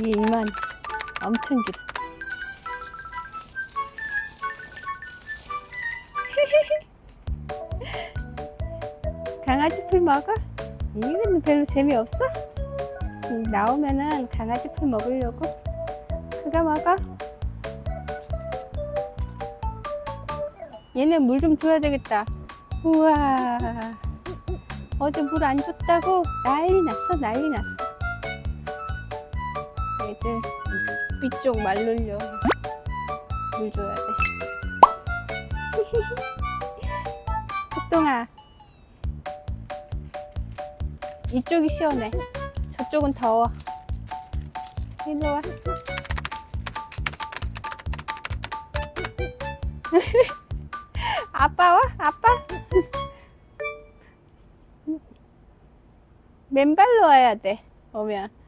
이게 이만 엄청 길어. 강아지 풀 먹어? 이건 별로 재미없어? 음, 나오면은 강아지 풀 먹으려고 그거 먹어? 얘네 물 좀 줘야 되겠다 우와 어제 물 안 줬다고 난리 났어 난리 났어 애들 위쪽 말르려. 물 줘야 돼. 흑동아. 이쪽이 시원해. 저쪽은 더워. 일로 와. 아빠 와? 아빠? 맨발로 와야 돼 오면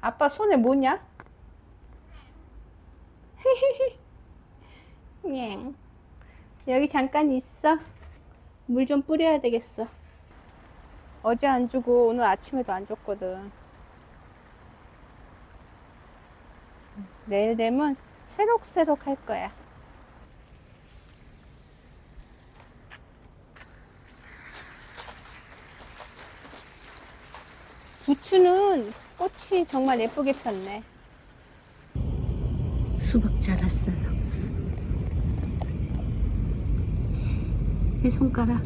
아빠 손에 뭐냐? 냥. 여기 잠깐 있어. 물 좀 뿌려야 되겠어. 어제 안 주고 오늘 아침에도 안 줬거든. 내일 되면 새록새록 할 거야. 부추는 꽃이 정말 예쁘게 폈네. 수박 자랐어요. 내 손가락.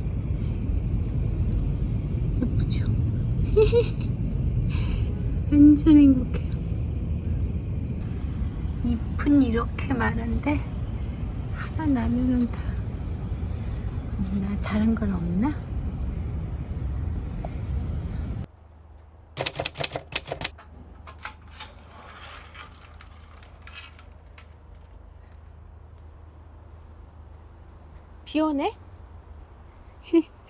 예쁘죠? 완전 행복해요. 잎은 이렇게 많은데 하나 나면은 다 없나? 다른 건 없나? 비 오네?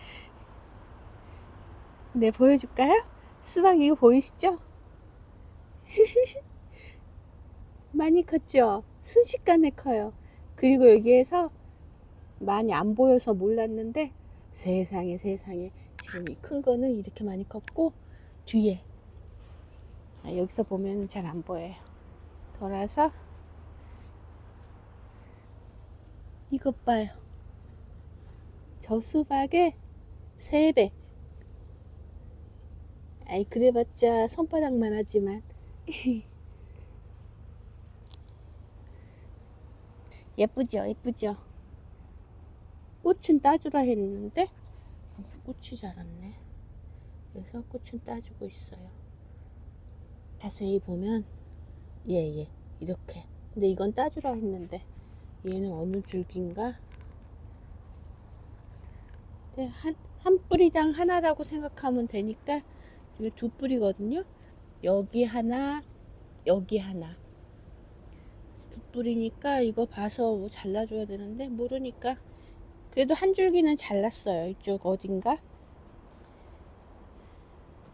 네, 보여줄까요? 수박 이거 보이시죠? 많이 컸죠? 순식간에 커요. 그리고 여기에서 많이 안 보여서 몰랐는데 세상에 세상에 지금 이 큰 거는 이렇게 많이 컸고 뒤에 아, 여기서 보면 잘 안 보여요. 돌아서 이것 봐요. 저 수박의 3배. 아이, 그래봤자 손바닥만 하지만. 예쁘죠? 예쁘죠? 꽃은 따주라 했는데, 어, 꽃이 자랐네. 그래서 꽃은 따주고 있어요. 자세히 보면, 예, 예, 이렇게. 근데 이건 따주라 했는데, 얘는 어느 줄기인가? 네, 한, 한 뿌리당 하나라고 생각하면 되니까 이게 두 뿌리거든요. 여기 하나, 여기 하나. 두 뿌리니까 이거 봐서 뭐 잘라줘야 되는데 모르니까 그래도 한 줄기는 잘랐어요. 이쪽 어딘가.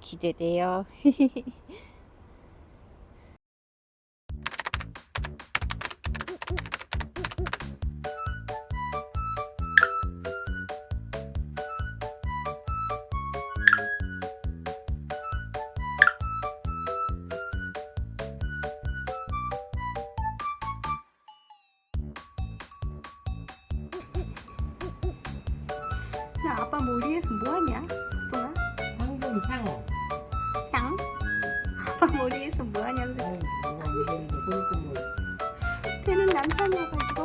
기대돼요. 나 아빠 머리에서 뭐하냐? 뭐야? 황금 향. 향? 아빠 머리에서 뭐하냐 그래. 걔는 남산이어가지고.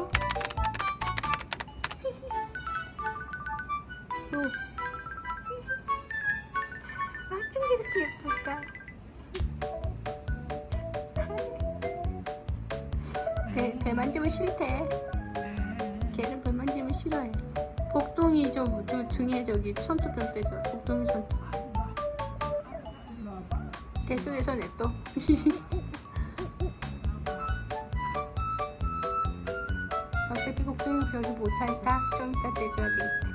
요. 아, 어쩜 저렇게 예쁠까? 배, 배 만지면 싫대. 걔는 배 만지면 싫어해. 복동이 좀, 저 등에 저기 손톱 좀 떼줘. 복동이 손톱. 됐어, 냅둬. 어차피 복동이 별로 못 살까? 좀 이따 떼줘야 되겠다.